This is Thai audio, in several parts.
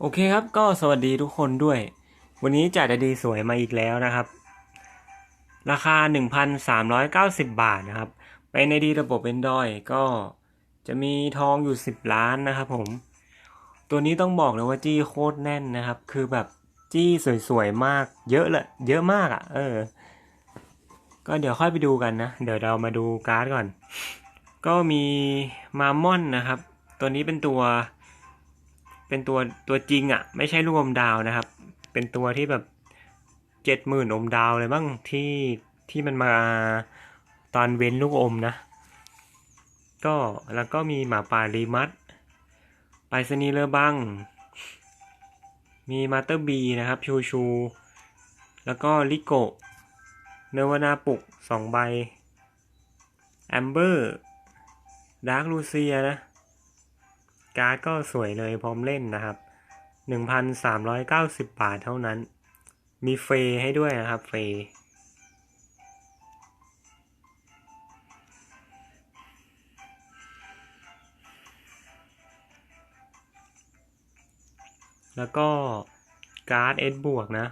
โอเคครับก็สวัสดีทุกคนด้วย วันนี้จ่ายดีสวยมาอีกแล้วนะครับ ราคา 1,390 บาทนะครับเป็นในดีระบบ Android ก็จะมีทองอยู่ 10 ล้านนะครับผม ตัวนี้ต้องบอกเลยว่าจี้โคตรแน่นนะครับ คือแบบจี้สวยๆมาก เยอะเลยเยอะมากอะ่ะ เออ ก็เดี๋ยวค่อยไปดูกันนะ เดี๋ยวเรามาดูการ์ดก่อน ก็มีมามอนนะครับ ตัวนี้เป็นตัว เป็นตัวตัวจริงอะ่ะ ไม่ใช่ลูกอมดาวนะครับ เป็นตัวที่แบบเจ็ดหมื่นอมดาวเลยบ้างที่ที่มันมาตอนเว้นลูกอมนะ ก็แล้วก็มีหมาป่ารีมัดไปรษณีเลอบัง มีมาเตอร์บีนะครับชูชู แล้วก็ลิโกเนวนาปุกสองใบแอมเบอร์ดาร์คลูเซียนะ การ์ดก็สวยเลยพร้อมเล่นนะครับ 1,390 บาทเท่านั้น มีเฟย์ให้ด้วยนะครับเฟย์แล้วก็การ์ดเอสบวกนะ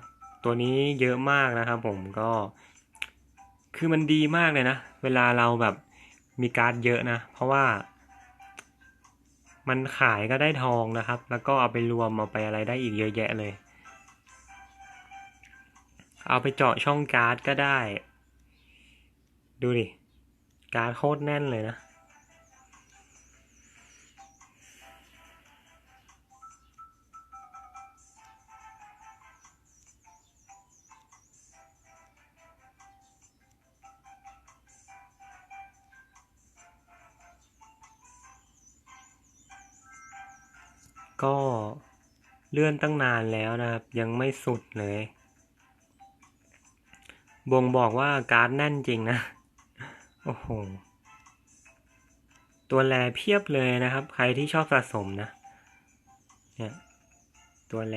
ตัวนี้เยอะมากนะครับผมก็ คือมันดีมากเลยนะ เวลาเราแบบมีการ์ดเยอะนะ เพราะว่า มันขายก็ได้ทองนะครับ แล้วก็เอาไปรวมเอาไปอะไรได้อีกเยอะแยะเลย เอาไปเจาะช่องการ์ดก็ได้ ดูดิ การ์ดโคตรแน่นเลยนะ ก็เลื่อนตั้งนานแล้วนะครับ ยังไม่สุดเลย บ่งบอกว่าการ์ดแน่นจริงนะ โอ้โห ตัวแรเพียบเลยนะครับ ใครที่ชอบสะสมนะ เนี่ย ตัวแร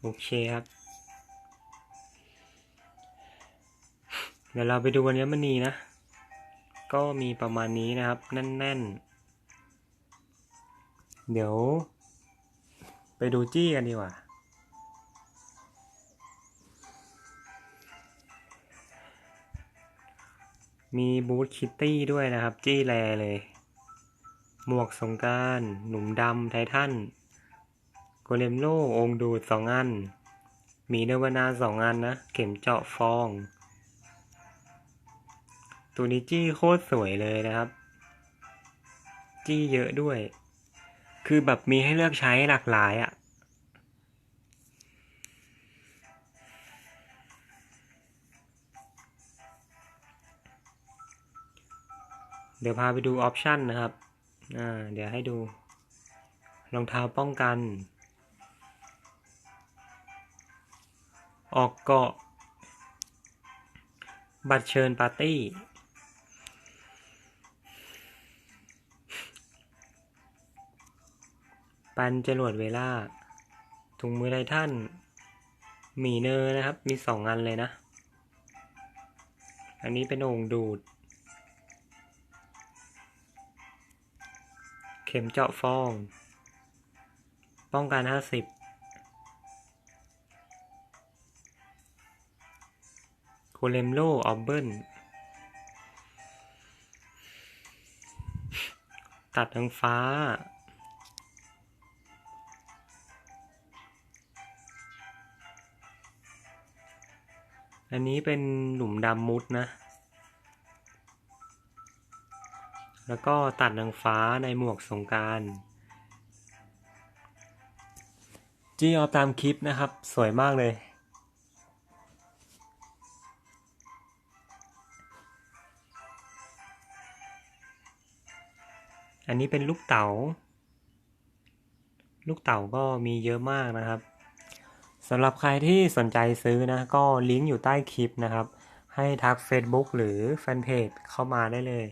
โอเคครับ เดี๋ยวเราไปดูวันนี้มันนีนะ ก็มีประมาณนี้นะครับ แน่นๆ เดี๋ยว ไปดูจี้กันดีกว่า มีบูธคิตตี้ด้วยนะครับ จี้แลเลย หมวกสงการหนุ่มดำไททันโกเลมโลองดูดสองอัน มีเนวนาสองอันนะ เข็มเจาะฟอง ตัวนี้จี้โคตรสวยเลยนะครับ จี้เยอะด้วย คือแบบมีให้เลือกใช้หลากหลายอะ่ะเดี๋ยวพาไปดูออปชันนะครับ อ่า เดี๋ยวให้ดู รองเท้าป้องกัน ออกเกาะ บัตรเชิญปาร์ตี้ ปันจรวดเวลาถุงมือไททันหมีเนอร์นะครับ มีสองอันเลยนะ อันนี้เป็นโอ่งดูด เข็มเจาะฟอง ป้องกันห้าสิบโคเลมโลออบเบิลตัดทางฟ้า อันนี้เป็นหลุมดำมุดนะ แล้วก็ตัดนางฟ้าในหมวกสงการจีเอาตามคลิปนะครับ สวยมากเลย อันนี้เป็นลูกเต๋า ลูกเต๋าก็มีเยอะมากนะครับ สำหรับใครที่สนใจซื้อนะก็ลิงก์อยู่ใต้คลิปนะครับ ให้ทัก Facebook หรือแฟนเพจเข้ามาได้เลย